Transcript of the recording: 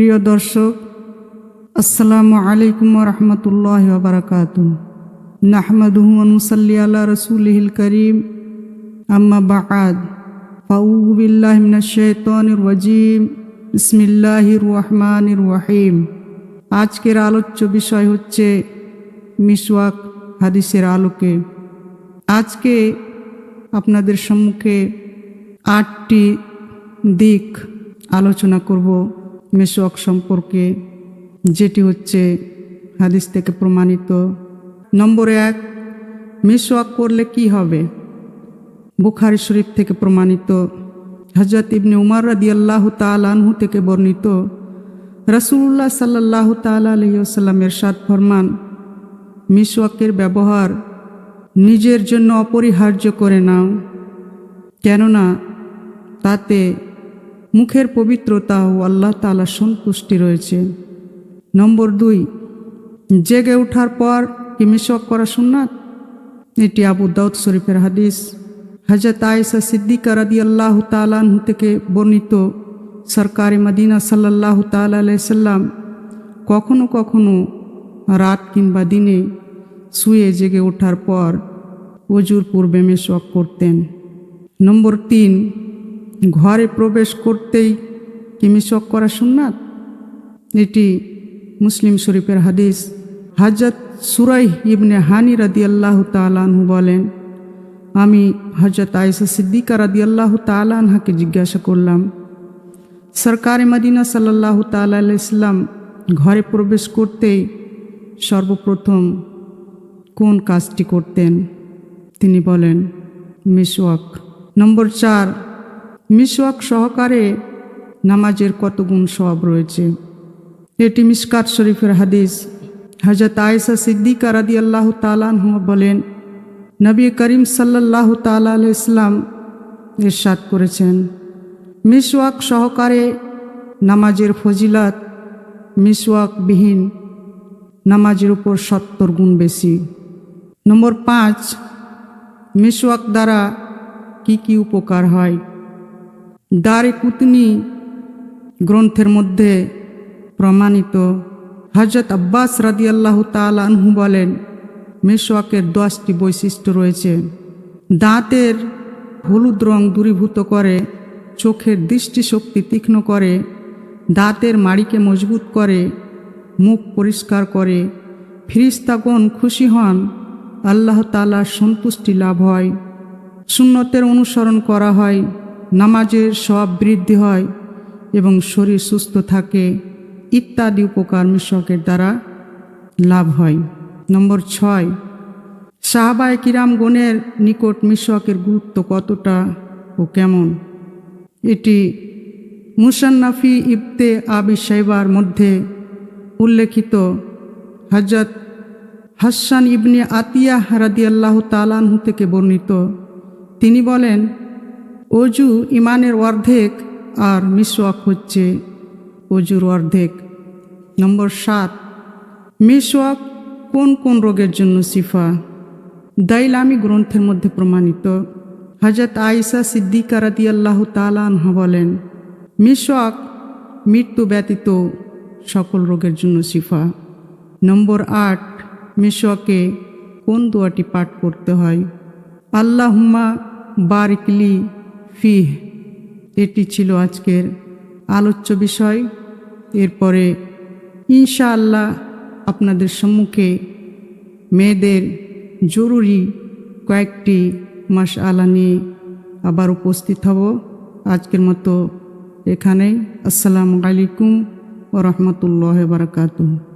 প্রিয় দর্শক, আসসালামু আলাইকুম রহমতুল্লাহ বারকাত নাহমাদুহু অনুসাল্লি রসুলহিল করিম। আম্মা বাদ ফাউযু বিল্লাহি মিনাশ শাইতানির রাজিম। বিসমিল্লাহির রহমানির রহিম। আজকের আলোচ্য বিষয় হচ্ছে মিসওয়াক হাদিসের আলোকে। আজকে আপনাদের সম্মুখে আটটি দিক আলোচনা করব। মেসোয়াক সম্পর্কে, যেটি হচ্ছে হাদিস থেকে প্রমাণিত। নম্বর এক মেসোয়াক করলে কি হবে? বুখারি শরীফ থেকে প্রমাণিত। হজরত ইবনে উমার রাদি আল্লাহ তালানহু থেকে বর্ণিত। রসুল্লাহ সাল্লাহ তালা আলহিউসাল্লামের সাত ফরমান মিসওয়াকের ব্যবহার নিজের জন্য অপরিহার্য করে নাও। কেননা তাতে মুখের পবিত্রতা ও আল্লাহ তালা সন্তুষ্টি রয়েছে। নম্বর দুই, জেগে ওঠার পর কি মিসওয়াক করা সুন্নাত? এটি আবু দাউদ শরীফের হাদিস। হজরত আয়সা সিদ্দিকা রাদি আল্লাহ তালাহু থেকে বর্ণিত সরকারি মদিনা সাল্লাহ তাল্লাম কখনো কখনো রাত কিংবা দিনে শুয়ে জেগে ওঠার পর অজুর পূর্বে মেসওয়াক করতেন। নম্বর তিন ঘরে প্রবেশ করতেই কি মিসওয়াক করা সুন্নাত? এটি মুসলিম শরীফের হাদিস। হাজরত সুরাই ইবনে হানি রাদি আল্লাহ তালাহু বলেন, আমি হজরত আয়সা সিদ্দিকা রাদি আল্লাহ তালাহাকে জিজ্ঞাসা করলাম সরকারে মদিনা সাল্লাহ ইসলাম ঘরে প্রবেশ করতেই সর্বপ্রথম কোন কাজটি করতেন? তিনি বলেন, মিসওয়াক। নম্বর চার মিসওয়াক সহকারে নামাজের কত গুণ সব রয়েছে? এটি মিসকাত শরীফের হাদিস। হজরত আয়েসা সিদ্দিকা রাদি আল্লাহ তালাহ বলেন, নবী করিম সাল্লাহ তালা ইসলাম এরশাদ করেছেন। মিসওয়াক সহকারে নামাজের ফজিলাত মিসওয়াকবিহীন, নামাজের উপর সত্তর গুণ বেশি। নম্বর পাঁচ, মিসওয়াক দ্বারা কি কি উপকার হয়? দারে কুতনি গ্রন্থের মধ্যে প্রমাণিত। হজরত আব্বাস রাদি আল্লাহ তালহু বলেন মেসোয়াকের দশটি বৈশিষ্ট্য রয়েছে। দাঁতের হলুদ রং দূরীভূত করে, চোখের দৃষ্টিশক্তি তীক্ষ্ণ করে, দাঁতের মাড়িকে মজবুত করে, মুখ পরিষ্কার করে, ফিরিস্তাগণ খুশি হন, আল্লাহ তালার সন্তুষ্টি লাভ হয়। সুন্নতের অনুসরণ করা হয়। নামাজের সব বৃদ্ধি হয় এবং শরীর সুস্থ থাকে, ইত্যাদি উপকার মিশকের দ্বারা লাভ হয়। নম্বর ছয়, সাহাবায় কিরামগণের নিকট মিশকের গুরুত্ব কতটা ও কেমন? এটি মুসান্নাফি ইবতে আবি সাইবার মধ্যে উল্লেখিত। হজরত হাসান ইবনে আতিয়া রাদি আল্লাহ তালানহু থেকে বর্ণিত। তিনি বলেন অজু ইমানের অর্ধেক আর মিসওয়াক হচ্ছে অজুর অর্ধেক। নম্বর সাত, মিসওয়াক কোন কোন রোগের জন্য সিফা? দাইলামি গ্রন্থের মধ্যে প্রমাণিত। হজরত আয়েশা সিদ্দিকা রাদি আল্লাহ তালানহা বলেন, মিসওয়াক মৃত্যু ব্যতীত সকল রোগের জন্য সিফা। নম্বর আট, মিসওয়াকে কোন দোয়াটি পাঠ করতে হয়? আল্লাহুম্মা বারিকলি ফিহ এটি ছিল আজকের আলোচ্য বিষয়। এরপরে ইনশাআল্লাহ আপনাদের সম্মুখে মেয়েদের জরুরি কয়েকটি মাস আলা নিয়ে আবার উপস্থিত হব। আজকের মতো এখানেই। আসসালামু আলাইকুম ও রহমতুল্লাহ বারকাতুহ।